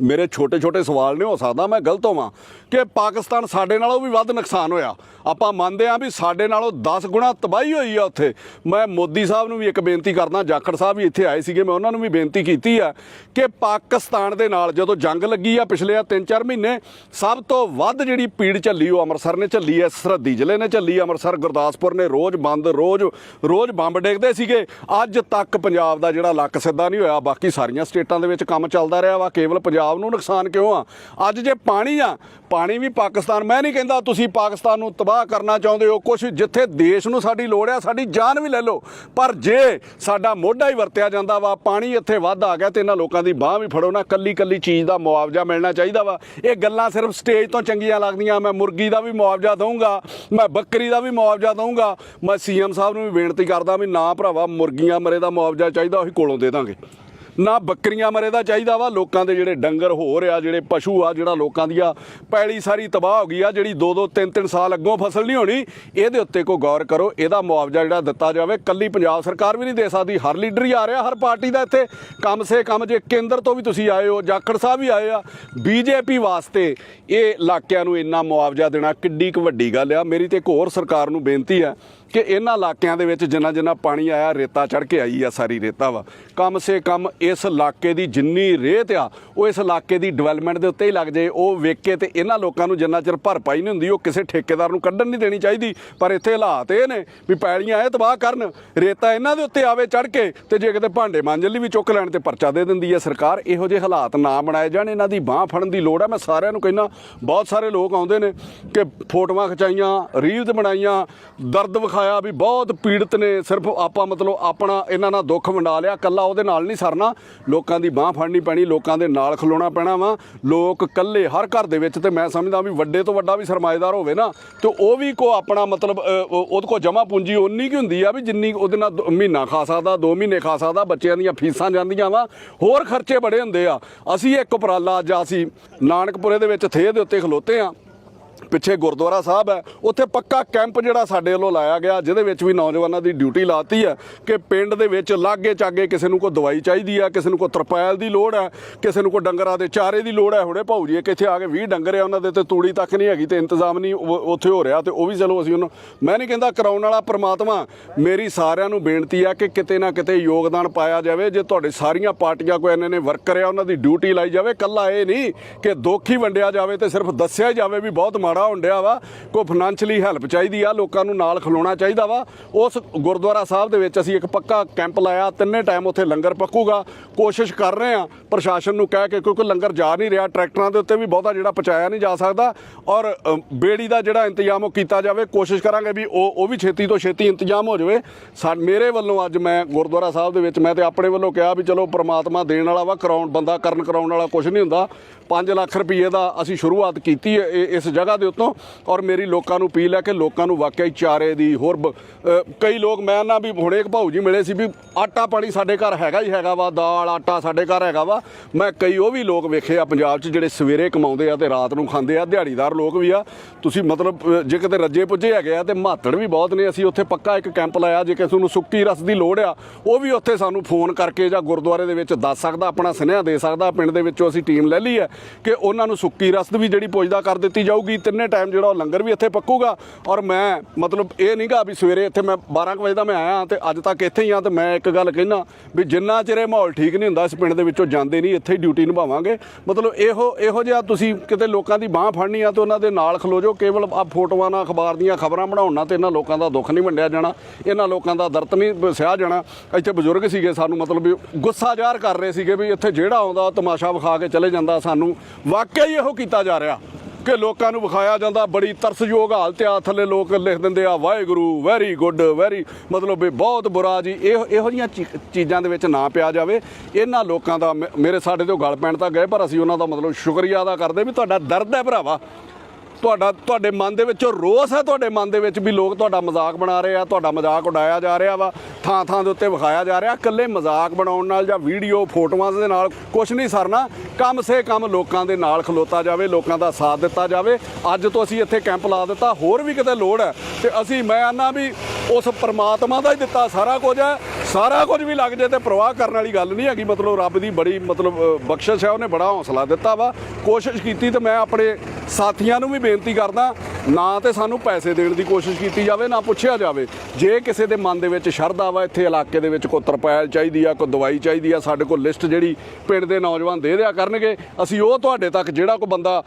ਮੇਰੇ ਛੋਟੇ ਛੋਟੇ ਸਵਾਲ ਨੇ, ਹੋ ਸਕਦਾ ਮੈਂ ਗਲਤ ਹੋਵਾਂ। ਕਿ ਪਾਕਿਸਤਾਨ ਸਾਡੇ ਨਾਲੋਂ ਵੀ ਵੱਧ ਨੁਕਸਾਨ ਹੋਇਆ। ਆਪਾਂ ਮੰਨਦੇ ਹਾਂ ਵੀ ਸਾਡੇ ਨਾਲੋਂ 10 ਗੁਣਾ ਤਬਾਹੀ ਹੋਈ ਆ ਉੱਥੇ। ਮੈਂ ਮੋਦੀ ਸਾਹਿਬ ਨੂੰ ਵੀ ਇੱਕ ਬੇਨਤੀ ਕਰਦਾ, ਜਾਖੜ ਸਾਹਿਬ ਵੀ ਇੱਥੇ ਆਏ ਸੀਗੇ, ਮੈਂ ਉਹਨਾਂ ਨੂੰ ਵੀ ਬੇਨਤੀ ਕੀਤੀ ਆ ਕਿ ਪਾਕਿਸਤਾਨ ਦੇ ਨਾਲ ਜਦੋਂ ਜੰਗ ਲੱਗੀ ਆ ਪਿਛਲੇ ਆ 3-4 ਮਹੀਨੇ, ਸਭ ਤੋਂ ਵੱਧ ਜਿਹੜੀ ਪੀੜ ਝੱਲੀ ਉਹ ਅੰਮ੍ਰਿਤਸਰ ਨੇ ਝੱਲੀ ਐ, ਸਰਹੱਦੀ ਜ਼ਿਲ੍ਹੇ ਨੇ ਝੱਲੀ, ਅੰਮ੍ਰਿਤਸਰ, ਗੁਰਦਾਸਪੁਰ ਨੇ ਰੋਜ਼ ਬੰਦ, ਰੋਜ਼ ਰੋਜ਼ ਬੰਬ ਡੇਗਦੇ ਸੀਗੇ। ਅੱਜ ਤੱਕ ਪੰਜਾਬ ਦਾ ਜਿਹੜਾ ਲੱਕ ਸਿੱਧਾ ਨਹੀਂ ਹੋਇਆ, ਬਾਕੀ ਸਾਰੀਆਂ ਸਟੇਟਾਂ ਦੇ ਵਿੱਚ ਕੰਮ ਚੱਲਦਾ ਰਿਹਾ ਵਾ, ਕੇਵਲ ਪੰਜਾਬ ਨੂੰ ਨੁਕਸਾਨ ਕਿਉਂ ਆ? ਅੱਜ ਜੇ ਪਾਣੀ ਆ ਪਾਣੀ ਵੀ ਪਾਕਿਸਤਾਨ, ਮੈਂ ਨਹੀਂ ਕਹਿੰਦਾ ਤੁਸੀਂ ਪਾਕਿਸਤਾਨ ਨੂੰ ਤਬਾਹ ਕਰਨਾ ਚਾਹੁੰਦੇ ਹੋ ਕੁਝ ਜਿੱਥੇ ਦੇਸ਼ ਨੂੰ ਸਾਡੀ ਲੋੜ ਆ ਸਾਡੀ ਜਾਨ ਵੀ ਲੈ ਲਓ। ਪਰ ਜੇ ਸਾਡਾ ਮੋਢਾ ਹੀ ਵਰਤਿਆ ਜਾਂਦਾ ਵਾ, ਪਾਣੀ ਇੱਥੇ ਵੱਧ ਆ ਗਿਆ ਤੇ ਇਹਨਾਂ ਲੋਕਾਂ ਦੀ ਬਾਹ ਵੀ ਫੜੋ ਨਾ ਕੱਲੀ ਕੱਲੀ ਚੀਜ਼ ਦਾ ਮੁਆਵਜ਼ਾ ਮਿਲਣਾ ਚਾਹੀਦਾ ਵਾ। ਇਹ ਗੱਲਾਂ ਸਿਰਫ ਸਟੇਜ ਤੋਂ ਚੰਗੀਆਂ ਲੱਗਦੀਆਂ, ਮੈਂ ਮੁਰਗੀ ਦਾ ਵੀ ਮੁਆਵਜ਼ਾ ਦਊਂਗਾ, ਮੈਂ ਬੱਕਰੀ ਦਾ ਵੀ ਮੁਆਵਜ਼ਾ ਦਊਂਗਾ, ਮੈਂ ਸੀਐਮ ਸਾਹਿਬ ਨੂੰ ਵੀ ਬੇਨਤੀ ਕਰਦਾ ਵੀ ਨਾ ਭਰਾਵਾ, ਮੁਰਗੀਆਂ ਮਰੇ ਦਾ ਮੁਆਵਜ਼ਾ ਚਾਹੀਦਾ ਉਹੀ ਕੋਲੋਂ ਦੇ ਦਾਂਗੇ। ਨਾ ਬੱਕਰੀਆਂ ਮਰੇ ਦਾ ਚਾਹੀਦਾ ਵਾ, ਲੋਕਾਂ ਦੇ ਜਿਹੜੇ ਡੰਗਰ ਹੋ ਰਿਆ ਜਿਹੜੇ ਪਸ਼ੂ ਆ, ਜਿਹੜਾ ਲੋਕਾਂ ਦੀ ਆ ਪੈਲੀ ਸਾਰੀ ਤਬਾਹ ਹੋ ਗਈ ਆ, ਜਿਹੜੀ 2-2 3-3 ਸਾਲ ਅੱਗੋਂ ਫਸਲ ਨਹੀਂ ਹੋਣੀ, ਇਹਦੇ ਉੱਤੇ ਕੋ ਗੌਰ ਕਰੋ, ਇਹਦਾ ਮੁਆਵਜ਼ਾ ਜਿਹੜਾ ਦਿੱਤਾ ਜਾਵੇ। ਕੱਲੀ ਪੰਜਾਬ ਸਰਕਾਰ ਵੀ ਨਹੀਂ ਦੇ ਸਕਦੀ, ਹਰ ਲੀਡਰ ਹੀ ਆ ਰਿਹਾ, ਹਰ ਪਾਰਟੀ ਦਾ ਇੱਥੇ। ਕੰਮ ਸੇ ਕਮ ਜੇ ਕੇਂਦਰ ਤੋਂ ਵੀ ਤੁਸੀਂ ਆਏ ਹੋ, ਜਾਖੜ ਸਾਹਿਬ ਵੀ ਆਏ ਆ, ਬੀਜੇਪੀ ਵਾਸਤੇ ਇਹ ਇਲਾਕਿਆਂ ਨੂੰ ਇੰਨਾ ਮੁਆਵਜ਼ਾ ਦੇਣਾ ਕਿੱਡੀ ਕੁ ਵੱਡੀ ਗੱਲ ਆ। ਮੇਰੀ ਤੇ ਇੱਕ ਹੋਰ ਸਰਕਾਰ ਨੂੰ ਬੇਨਤੀ ਹੈ ਕਿ ਇਹਨਾਂ ਇਲਾਕਿਆਂ ਦੇ ਵਿੱਚ ਜਿੰਨਾ ਜਿੰਨਾ ਪਾਣੀ ਆਇਆ, ਰੇਤਾ ਚੜ ਕੇ ਆਈ ਆ, ਸਾਰੀ ਰੇਤਾ ਵਾ। ਕਮ ਸੇ ਕਮ ਇਸ ਇਲਾਕੇ ਦੀ ਜਿੰਨੀ ਰੇਤ ਆ, ਉਹ ਇਸ ਇਲਾਕੇ ਦੀ ਡਿਵੈਲਪਮੈਂਟ ਦੇ ਉੱਤੇ ਹੀ ਲੱਗ ਜਾਏ ਉਹ ਵੇਖ ਕੇ ਤੇ ਇਹਨਾਂ ਲੋਕਾਂ ਨੂੰ ਜਿੰਨਾ ਚਿਰ ਭਰਪਾਈ ਨਹੀਂ ਹੁੰਦੀ, ਉਹ ਕਿਸੇ ਠੇਕੇਦਾਰ ਨੂੰ ਕੱਢਣ ਨਹੀਂ ਦੇਣੀ ਚਾਹੀਦੀ। ਪਰ ਇੱਥੇ ਹਾਲਾਤ ਇਹ ਨੇ ਵੀ ਪੈਲੀਆਂ ਇਹ ਤਬਾਹ ਕਰਨ, ਰੇਤਾ ਇਹਨਾਂ ਦੇ ਉੱਤੇ ਆਵੇ ਚੜ ਕੇ ਤੇ ਜੇ ਕਿਤੇ ਭਾਂਡੇ ਮਾਂਜਣ ਲਈ ਵੀ ਚੁੱਕ ਲੈਣ ਤੇ ਪਰਚਾ ਦੇ ਦਿੰਦੀ ਹੈ ਸਰਕਾਰ, ਇਹੋ ਜਿਹੇ ਹਾਲਾਤ ਨਾ ਬਣਾਏ ਜਾਣ। ਇਹਨਾਂ ਦੀ ਬਾਹ ਫੜਨ ਦੀ ਲੋੜ ਹੈ ਮੈਂ ਸਾਰਿਆਂ ਨੂੰ ਕਹਿੰਦਾ, ਬਹੁਤ ਸਾਰੇ ਲੋਕ ਆਉਂਦੇ ਨੇ ਕਿ ਫੋਟੋਆਂ ਖਿਚਾਈਆਂ ਰੀਲਸ ਬਣਾਈਆਂ, ਦਰਦ ਵਿਖਾ ਵਿਖਾਇਆ ਵੀ ਬਹੁਤ ਪੀੜਤ ਨੇ, ਸਿਰਫ ਆਪਾਂ ਮਤਲਬ ਆਪਣਾ ਇਹਨਾਂ ਨਾਲ ਦੁੱਖ ਵੰਡਾ ਲਿਆ ਕੱਲਾ ਉਹਦੇ ਨਾਲ ਨਹੀਂ ਸਰਨਾ। ਲੋਕਾਂ ਦੀ ਬਾਹ ਫੜਨੀ ਪੈਣੀ, ਲੋਕਾਂ ਦੇ ਨਾਲ ਖਲੋਣਾ ਪੈਣਾ ਵਾ। ਲੋਕ ਇਕੱਲੇ ਹਰ ਘਰ ਦੇ ਵਿੱਚ ਤੇ ਮੈਂ ਸਮਝਦਾ ਵੀ ਵੱਡੇ ਤੋਂ ਵੱਡਾ ਵੀ ਸਰਮਾਏਦਾਰ ਹੋਵੇ ਨਾ, ਤੇ ਉਹ ਵੀ ਕੋ ਆਪਣਾ ਮਤਲਬ ਉਹਦੇ ਕੋ ਜਮਾ ਪੂੰਜੀ ਉਨੀ ਕੀ ਹੁੰਦੀ ਆ ਵੀ ਜਿੰਨੀ ਉਹਦੇ ਨਾਲ ਦੋ- ਮਹੀਨਾ ਖਾ ਸਕਦਾ 2 ਮਹੀਨੇ ਖਾ ਸਕਦਾ, ਬੱਚਿਆਂ ਦੀਆਂ ਫੀਸਾਂ ਜਾਂਦੀਆਂ ਵਾ। ਹੋਰ ਖਰਚੇ ਬੜੇ ਹੁੰਦੇ ਆ। ਅਸੀਂ ਇੱਕ ਉਪਰਾਲਾ ਅੱਜ ਅਸੀਂ ਨਾਨਕਪੁਰੇ ਦੇ ਵਿੱਚ ਥੇ ਦੇ ਉੱਤੇ ਖਲੋਤੇ ਆ। ਪਿੱਛੇ ਗੁਰਦੁਆਰਾ ਸਾਹਿਬ ਹੈ, ਉੱਥੇ ਪੱਕਾ ਕੈਂਪ ਜਿਹੜਾ ਸਾਡੇ ਵੱਲੋਂ ਲਾਇਆ ਗਿਆ, ਜਿਹਦੇ ਵਿੱਚ ਵੀ ਨੌਜਵਾਨਾਂ ਦੀ ਡਿਊਟੀ ਲਾਤੀ ਹੈ ਕਿ ਪਿੰਡ ਦੇ ਵਿੱਚ ਲਾਗੇ ਚਾਗੇ ਕਿਸੇ ਨੂੰ ਕੋਈ ਦਵਾਈ ਚਾਹੀਦੀ ਹੈ, ਕਿਸੇ ਨੂੰ ਕੋਈ ਤਰਪਾਲ ਦੀ ਲੋੜ ਹੈ, ਕਿਸੇ ਨੂੰ ਕੋਈ ਡੰਗਰਾਂ ਦੇ ਚਾਰੇ ਦੀ ਲੋੜ ਹੈ। ਹੁਣੇ ਭਾਊ ਜੀ, ਇੱਕ ਇੱਥੇ ਆ ਕੇ 20 ਡੰਗਰ ਆ, ਉਹਨਾਂ ਦੇ ਤੇ ਤੂੜੀ ਤੱਕ ਨਹੀਂ ਹੈਗੀ ਤੇ ਇੰਤਜ਼ਾਮ ਨਹੀਂ ਉੱਥੇ ਹੋ ਰਿਹਾ ਤੇ ਉਹ ਵੀ ਚਲੋ ਅਸੀਂ ਉਹਨੂੰ, ਮੈਂ ਨਹੀਂ ਕਹਿੰਦਾ ਕਰਾਉਣ ਵਾਲਾ ਪ੍ਰਮਾਤਮਾ, ਮੇਰੀ ਸਾਰਿਆਂ ਨੂੰ ਬੇਨਤੀ ਆ ਕਿ ਕਿਤੇ ਨਾ ਕਿਤੇ ਯੋਗਦਾਨ ਪਾਇਆ ਜਾਵੇ, ਜੇ ਤੁਹਾਡੇ ਸਾਰੀਆਂ ਪਾਰਟੀਆਂ ਕੋਈ ਇੰਨੇ ਨੇ ਵਰਕਰ ਆ, ਉਹਨਾਂ ਦੀ ਡਿਊਟੀ ਲਾਈ ਜਾਵੇ, ਕੱਲਾ ਇਹ ਨਹੀਂ ਕਿ ਦੁੱਖ ਹੀ ਵੰਡਿਆ ਜਾਵੇ ਤੇ ਸਿਰਫ ਦੱਸਿਆ ਹੀ ਜਾਵੇ ਵੀ ਬਹੁਤ ਮਾੜਾ ਹੁੰਦਿਆ ਵਾ, ਕੋਈ ਫਾਈਨੈਂਸ਼ਲੀ ਹੈਲਪ ਚਾਹੀਦੀ ਆ, ਲੋਕਾਂ ਨੂੰ ਨਾਲ ਖਲੋਣਾ ਚਾਹੀਦਾ ਵਾ। ਉਸ ਗੁਰਦੁਆਰਾ ਸਾਹਿਬ ਦੇ ਵਿੱਚ ਅਸੀਂ ਇੱਕ ਪੱਕਾ ਕੈਂਪ ਲਾਇਆ, ਤਿੰਨੇ ਟਾਈਮ ਉੱਥੇ ਲੰਗਰ ਪੱਕੂਗਾ। ਕੋਸ਼ਿਸ਼ ਕਰ ਰਹੇ ਆ ਪ੍ਰਸ਼ਾਸਨ ਨੂੰ ਕਹਿ ਕੇ, ਕਿਉਂਕਿ ਲੰਗਰ ਜਾ ਨਹੀਂ ਰਿਹਾ, ਟਰੈਕਟਰਾਂ ਦੇ ਉੱਤੇ ਵੀ ਬਹੁਤਾ ਜਿਹੜਾ ਪਹੁੰਚਾਇਆ ਨਹੀਂ ਜਾ ਸਕਦਾ। ਔਰ ਬੇੜੀ ਦਾ ਜਿਹੜਾ ਇੰਤਜ਼ਾਮ ਉਹ ਕੀਤਾ ਜਾਵੇ, ਕੋਸ਼ਿਸ਼ ਕਰਾਂਗੇ ਵੀ ਉਹ ਉਹ ਵੀ ਛੇਤੀ ਤੋਂ ਛੇਤੀ ਇੰਤਜ਼ਾਮ ਹੋ ਜਾਵੇ। ਮੇਰੇ ਵੱਲੋਂ ਅੱਜ ਮੈਂ ਗੁਰਦੁਆਰਾ ਸਾਹਿਬ ਦੇ ਵਿੱਚ, ਮੈਂ ਤੇ ਆਪਣੇ ਵੱਲੋਂ ਕਿਹਾ ਵੀ ਚਲੋ ਪ੍ਰਮਾਤਮਾ ਦੇਣ ਵਾਲਾ ਵਾ, ਕਰਾਉਣ, ਬੰਦਾ ਕਰਨ ਕਰਾਉਣ ਵਾਲਾ ਕੁਝ ਨਹੀਂ ਹੁੰਦਾ। 5 ਲੱਖ ਰੁਪਏ ਦਾ ਅਸੀਂ ਸ਼ੁਰੂਆਤ ਕੀਤੀ ਹੈ ਇਹ- ਇਸ ਜਗ੍ਹਾ ਦੇ ਉੱਤੋਂ ਔਰ ਮੇਰੀ ਲੋਕਾਂ ਨੂੰ ਅਪੀਲ ਹੈ ਕਿ ਲੋਕਾਂ ਨੂੰ ਵਾਕਿਆ ਹੀ ਚਾਰੇ ਦੀ ਹੋਰ ਬ- ਕਈ ਲੋਕ ਮੈਂ ਨਾ ਵੀ ਹੁਣੇ ਇੱਕ ਭਾਊ ਜੀ ਮਿਲੇ ਸੀ ਵੀ ਆਟਾ ਪਾਣੀ ਸਾਡੇ ਘਰ ਹੈਗਾ ਹੀ ਹੈਗਾ ਵਾ, ਦਾਲ, ਆਟਾ ਸਾਡੇ ਘਰ ਹੈਗਾ ਵਾ। ਮੈਂ ਕਈ ਉਹ ਵੀ ਲੋਕ ਵੇਖੇ ਆ ਪੰਜਾਬ 'ਚ ਜਿਹੜੇ ਸਵੇਰੇ ਕਮਾਉਂਦੇ ਆ ਤੇ ਰਾਤ ਨੂੰ ਖਾਂਦੇ ਆ, ਦਿਹਾੜੀਦਾਰ ਲੋਕ ਵੀ ਆ। ਤੁਸੀਂ ਮਤਲਬ ਜੇ ਕਿਤੇ ਰੱਜੇ ਪੁੱਜੇ ਹੈਗੇ ਆ ਤੇ ਮਾਤੜ ਵੀ ਬਹੁਤ ਨੇ, ਅਸੀਂ ਉੱਥੇ ਪੱਕਾ ਇੱਕ ਕੈਂਪ ਲਾਇਆ ਜੇ ਕਿਸੇ ਨੂੰ ਸੁੱਕੀ ਰਸ ਦੀ ਲੋੜ ਆ, ਉਹ ਵੀ ਉੱਥੇ ਸਾਨੂੰ ਫੋਨ ਕਰਕੇ ਜਾਂ ਗੁਰਦੁਆਰੇ ਦੇ ਵਿੱਚ ਦੱਸ ਸਕਦਾ, ਆਪਣਾ ਸੁਨੇਹਾ ਦੇ ਸਕਦਾ, ਪਿੰਡ ਦੇ ਵਿੱਚੋਂ ਅਸੀਂ ਟੀਮ ਲੈ ਲਈ ਹੈ। ਕਿ ਉਹਨਾਂ ਨੂੰ ਸੁੱਕੀ ਰਸ ਵੀ ਜਿਹੜੀ ਪੁੱਜਦਾ ਕਰ ਦਿੱਤੀ ਜਾਊਗੀ। ਤਿੰਨੇ ਟਾਈਮ ਜਿਹੜਾ ਉਹ ਲੰਗਰ ਵੀ ਇੱਥੇ ਪੱਕੂਗਾ। ਔਰ ਮੈਂ ਮਤਲਬ ਇਹ ਨਹੀਂਗਾ ਵੀ ਸਵੇਰੇ ਇੱਥੇ ਮੈਂ 12 ਕੁ ਵਜੇ ਦਾ ਮੈਂ ਆਇਆ ਤੇ ਅੱਜ ਤੱਕ ਇੱਥੇ ਹੀ ਆ ਤੇ ਮੈਂ ਇੱਕ ਗੱਲ ਕਹਿਣਾ ਵੀ ਜਿੰਨਾ ਚਿਰ ਇਹ ਮਾਹੌਲ ਠੀਕ ਨਹੀਂ ਹੁੰਦਾ, ਇਸ ਪਿੰਡ ਦੇ ਵਿੱਚੋਂ ਜਾਂਦੇ ਨਹੀਂ, ਇੱਥੇ ਹੀ ਡਿਊਟੀ ਨਿਭਾਵਾਂਗੇ। ਮਤਲਬ ਇਹੋ ਇਹੋ ਜਿਹਾ ਤੁਸੀਂ ਕਿਤੇ ਲੋਕਾਂ ਦੀ ਬਾਹ ਫੜਨੀ ਆ ਤੇ ਉਹਨਾਂ ਦੇ ਨਾਲ ਖਲੋ ਜਾਓ। ਕੇਵਲ ਆ ਫੋਟੋਆਂ ਨਾਲ, ਅਖਬਾਰ ਦੀਆਂ ਖਬਰਾਂ ਬਣਾਉਣ ਨਾਲ ਤੇ ਇਹਨਾਂ ਲੋਕਾਂ ਦਾ ਦੁੱਖ ਨਹੀਂ ਵੰਡਿਆ ਜਾਣਾ। ਇਹਨਾਂ ਲੋਕਾਂ ਦਾ ਦਰਦ ਨਹੀਂ ਸਿਆ ਜਾਣਾ। ਇੱਥੇ ਬਜ਼ੁਰਗ ਸੀਗੇ ਸਾਨੂੰ ਮਤਲਬ ਵੀ ਗੁੱਸਾ ਜ਼ਾਹਰ ਕਰ ਰਹੇ ਸੀਗੇ ਵੀ ਇੱਥੇ ਜਿਹੜਾ ਆਉਂਦਾ ਉਹ ਤਮਾਸ਼ਾ ਵਿਖਾ ਕੇ ਚਲੇ ਜਾਂਦਾ ਸਾਨੂੰ। ਵਾਕਿਆ ਹੀ ਇਹੋ ਕੀਤਾ ਜਾ ਰਿਹਾ ਕਿ ਲੋਕਾਂ ਨੂੰ ਵਿਖਾਇਆ ਜਾਂਦਾ ਬੜੀ ਤਰਸਯੋਗ ਹਾਲਤ ਆ। ਥੱਲੇ ਲੋਕ ਲਿਖ ਦਿੰਦੇ ਆ, ਵਾਹਿਗੁਰੂ ਵੈਰੀ ਗੁੱਡ ਵੈਰੀ ਮਤਲਬ ਵੀ ਬਹੁਤ ਬੁਰਾ ਜੀ। ਇਹ ਇਹੋ ਜਿਹੀਆਂ ਚੀ- ਚੀਜ਼ਾਂ ਦੇ ਵਿੱਚ ਨਾ ਪਿਆ ਜਾਵੇ। ਇਹਨਾਂ ਲੋਕਾਂ ਦਾ ਮੇ- ਮੇਰੇ ਸਾਡੇ ਤੋਂ ਗਲ ਪੈਣ ਤਾਂ ਗਏ, ਪਰ ਅਸੀਂ ਉਹਨਾਂ ਦਾ ਮਤਲਬ ਸ਼ੁਕਰੀਆ ਅਦਾ ਕਰਦੇ ਵੀ ਤੁਹਾਡਾ ਦਰਦ ਹੈ ਭਰਾਵਾ। ਤੁਹਾਡਾ, ਤੁਹਾਡੇ ਮਨ ਦੇ ਵਿੱਚ ਰੋਸ ਹੈ, ਤੁਹਾਡੇ ਮਨ ਦੇ ਵਿੱਚ ਵੀ ਲੋਕ ਤੁਹਾਡਾ ਮਜ਼ਾਕ ਬਣਾ ਰਹੇ ਆ, ਤੁਹਾਡਾ ਮਜ਼ਾਕ ਉਡਾਇਆ ਜਾ ਰਿਹਾ ਵਾ ਥਾਂ ਥਾਂ ਦੇ ਉੱਤੇ ਵਿਖਾਇਆ ਜਾ ਰਿਹਾ, ਇਕੱਲੇ ਮਜ਼ਾਕ ਬਣਾਉਣ ਨਾਲ ਜਾਂ ਵੀਡੀਓ ਫੋਟੋਆਂ ਦੇ ਨਾਲ ਕੁਝ ਨਹੀਂ ਸਰਨਾ, ਕੰਮ ਸੇ ਕੰਮ ਲੋਕਾਂ ਦੇ ਨਾਲ ਖਲੋਤਾ ਜਾਵੇ, ਲੋਕਾਂ ਦਾ ਸਾਥ ਦਿੱਤਾ ਜਾਵੇ। ਅੱਜ ਤੋਂ ਅਸੀਂ ਇੱਥੇ ਕੈਂਪ ਲਾ ਦਿੱਤਾ, ਹੋਰ ਵੀ ਕਿਤੇ ਲੋੜ ਹੈ। ਤੇ ਅਸੀਂ, ਮੈਂ ਆਨਾ ਵੀ ਉਸ ਪਰਮਾਤਮਾ ਦਾ ਹੀ ਦਿੱਤਾ ਸਾਰਾ ਕੁਝ ਹੈ, ਸਾਰਾ ਕੁਝ ਵੀ ਲੱਗ ਜੇ ਤੇ ਪ੍ਰਵਾਹ ਕਰਨ ਵਾਲੀ ਗੱਲ ਨਹੀਂ ਹੈਗੀ। ਮਤਲਬ ਰੱਬ ਦੀ ਬੜੀ ਮਤਲਬ ਬਖਸ਼ਿਸ਼ ਹੈ, ਉਹਨੇ ਬੜਾ ਹੌਸਲਾ ਦਿੱਤਾ ਵਾ। ਕੋਸ਼ਿਸ਼ ਕੀਤੀ ਤੇ ਮੈਂ ਆਪਣੇ ਸਾਥੀਆਂ ਨੂੰ ਵੀ ਬੇਨਤੀ ਕਰਦਾ, ਨਾ ਤੇ ਸਾਨੂੰ ਪੈਸੇ ਦੇਣ ਦੀ ਕੋਸ਼ਿਸ਼ ਕੀਤੀ ਜਾਵੇ, ਨਾ ਪੁੱਛਿਆ ਜਾਵੇ। ਜੇ ਕਿਸੇ ਦੇ ਮਨ ਦੇ ਵਿੱਚ ਸ਼ਰਧਾ ਵਾ, ਇੱਥੇ ਇਲਾਕੇ ਦੇ ਵਿੱਚ ਕੋਈ ਤਰਪਾਲ ਚਾਹੀਦੀ ਆ, ਕੋਈ ਦਵਾਈ ਚਾਹੀਦੀ ਆ, ਸਾਡੇ ਕੋਲ ਲਿਸਟ ਜਿਹੜੀ ਪਿੰਡ ਦੇ ਨੌਜਵਾਨ ਦੇ ਦਿਆ ਕਰਨਗੇ, ਅਸੀਂ ਉਹ ਤੁਹਾਡੇ ਤੱਕ ਜਿਹੜਾ ਕੋਈ ਬੰਦਾ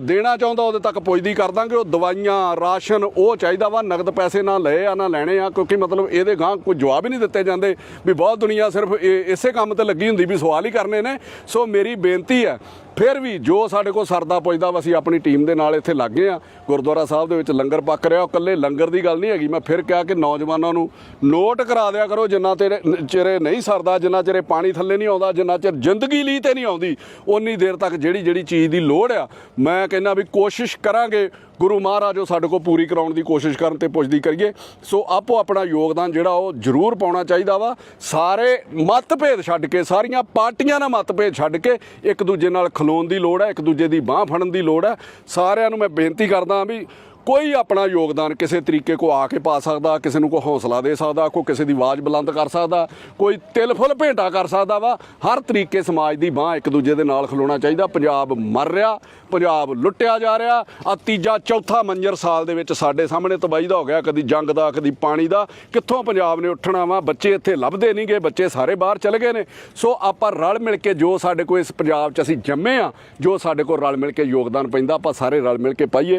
ਦੇਣਾ ਚਾਹੁੰਦਾ, ਉਹਦੇ ਤੱਕ ਪੁੱਜਦੀ ਕਰ ਦਾਂਗੇ। ਉਹ ਦਵਾਈਆਂ, ਰਾਸ਼ਨ, ਉਹ ਚਾਹੀਦਾ ਵਾ, ਨਗਦ ਪੈਸੇ ਨਾ ਲਏ ਆ, ਨਾ ਲੈਣੇ ਆ, ਕਿਉਂਕਿ ਮਤਲਬ ਇਹਦੇ ਗਾਂ ਕੋਈ ਜਵਾਬ ਹੀ ਨਹੀਂ ਦਿੱਤੇ ਜਾਂਦੇ ਵੀ ਬਹੁਤ ਦੁਨੀਆ ਸਿਰਫ ਇਹ- ਇਸੇ ਕੰਮ ਤੇ ਲੱਗੀ ਹੁੰਦੀ, ਵੀ ਸਵਾਲ ਹੀ ਕਰਨੇ ਨੇ। ਸੋ ਮੇਰੀ ਬੇਨਤੀ ਹੈ ਫਿਰ ਵੀ ਜੋ ਸਾਡੇ ਕੋਲ ਸਰਦਾ ਪੁੱਜਦਾ ਵਾ, ਅਸੀਂ ਆਪਣੀ ਟੀਮ ਦੇ ਨਾਲ ਇੱਥੇ ਲੱਗੇ ਆ। ਗੁਰਦੁਆਰਾ ਸਾਹਿਬ ਦੇ ਵਿੱਚ ਲੰਗਰ ਪੱਕ ਰਿਹਾ, ਉਹ ਇਕੱਲੇ ਲੰਗਰ ਦੀ ਗੱਲ ਨਹੀਂ ਹੈਗੀ। ਮੈਂ ਫਿਰ ਕਿਹਾ ਕਿ ਨੌਜਵਾਨਾਂ ਨੂੰ ਨੋਟ ਕਰਾ ਦਿਆ ਕਰੋ, ਜਿੰਨਾ ਤੇਰੇ ਚਿਰੇ ਨਹੀਂ ਸਰਦਾ, ਜਿੰਨਾ ਚਿਰੇ ਪਾਣੀ ਥੱਲੇ ਨਹੀਂ ਆਉਂਦਾ, ਜਿੰਨਾ ਚਿਰ ਜ਼ਿੰਦਗੀ ਲਈ ਤੇ ਨਹੀਂ ਆਉਂਦੀ ਉਨੀ ਦੇਰ ਤੱਕ ਜਿਹੜੀ ਜਿਹੜੀ ਚੀਜ਼ ਦੀ ਲੋੜ ਆ, ਮੈਂ ਕਹਿੰਦਾ ਵੀ ਕੋਸ਼ਿਸ਼ ਕਰਾਂਗੇ ਗੁਰੂ ਮਹਾਰਾਜ ਉਹ ਸਾਡੇ ਕੋਲ ਪੂਰੀ ਕਰਾਉਣ ਦੀ ਕੋਸ਼ਿਸ਼ ਕਰਨ ਤੇ ਪੁੱਛਦੀ ਕਰੀਏ। ਸੋ ਆਪੋ ਆਪਣਾ ਯੋਗਦਾਨ ਜਿਹੜਾ ਉਹ ਜ਼ਰੂਰ ਪਾਉਣਾ ਚਾਹੀਦਾ ਵਾ। ਸਾਰੇ ਮਤਭੇਦ ਛੱਡ ਕੇ, ਸਾਰੀਆਂ ਪਾਰਟੀਆਂ ਨਾਲ ਮਤਭੇਦ ਛੱਡ ਕੇ ਇੱਕ ਦੂਜੇ ਨਾਲ ਖਲੋਣ ਦੀ ਲੋੜ ਹੈ, ਇੱਕ ਦੂਜੇ ਦੀ ਬਾਹ ਫੜਨ ਦੀ ਲੋੜ ਹੈ। ਸਾਰਿਆਂ ਨੂੰ ਮੈਂ ਬੇਨਤੀ ਕਰਦਾ ਵੀ ਕੋਈ ਆਪਣਾ ਯੋਗਦਾਨ ਕਿਸੇ ਤਰੀਕੇ ਕੋ ਆ ਕੇ ਪਾ ਸਕਦਾ, ਕਿਸੇ ਨੂੰ ਕੋਈ ਹੌਸਲਾ ਦੇ ਸਕਦਾ, ਕੋਈ ਕਿਸੇ ਦੀ ਆਵਾਜ਼ ਬੁਲੰਦ ਕਰ ਸਕਦਾ, ਕੋਈ ਤਿਲ ਫੁੱਲ ਭੇਟਾ ਕਰ ਸਕਦਾ ਵਾ, ਹਰ ਤਰੀਕੇ ਸਮਾਜ ਦੀ ਬਾਹ ਇੱਕ ਦੂਜੇ ਦੇ ਨਾਲ ਖਲੋਣਾ ਚਾਹੀਦਾ। ਪੰਜਾਬ ਮਰ ਰਿਹਾ, ਪੰਜਾਬ ਲੁੱਟਿਆ ਜਾ ਰਿਹਾ ਆ ਤੀਜਾ ਚੌਥਾ ਮੰਜ਼ਰ ਸਾਲ ਦੇ ਵਿੱਚ ਸਾਡੇ ਸਾਹਮਣੇ ਤਬਾਹੀ ਦਾ ਹੋ ਗਿਆ, ਕਦੀ ਜੰਗ ਦਾ, ਕਦੀ ਪਾਣੀ ਦਾ। ਕਿੱਥੋਂ ਪੰਜਾਬ ਨੇ ਉੱਠਣਾ ਵਾ? ਬੱਚੇ ਇੱਥੇ ਲੱਭਦੇ ਨਹੀਂ ਗਏ, ਬੱਚੇ ਸਾਰੇ ਬਾਹਰ ਚਲੇ ਗਏ ਨੇ। ਸੋ ਆਪਾਂ ਰਲ ਮਿਲ ਕੇ ਜੋ ਸਾਡੇ ਕੋਲ ਇਸ ਪੰਜਾਬ 'ਚ ਅਸੀਂ ਜੰਮੇ ਆ, ਜੋ ਸਾਡੇ ਕੋਲ ਰਲ ਮਿਲ ਕੇ ਯੋਗਦਾਨ ਪੈਂਦਾ, ਆਪਾਂ ਸਾਰੇ ਰਲ ਮਿਲ ਕੇ ਪਾਈਏ।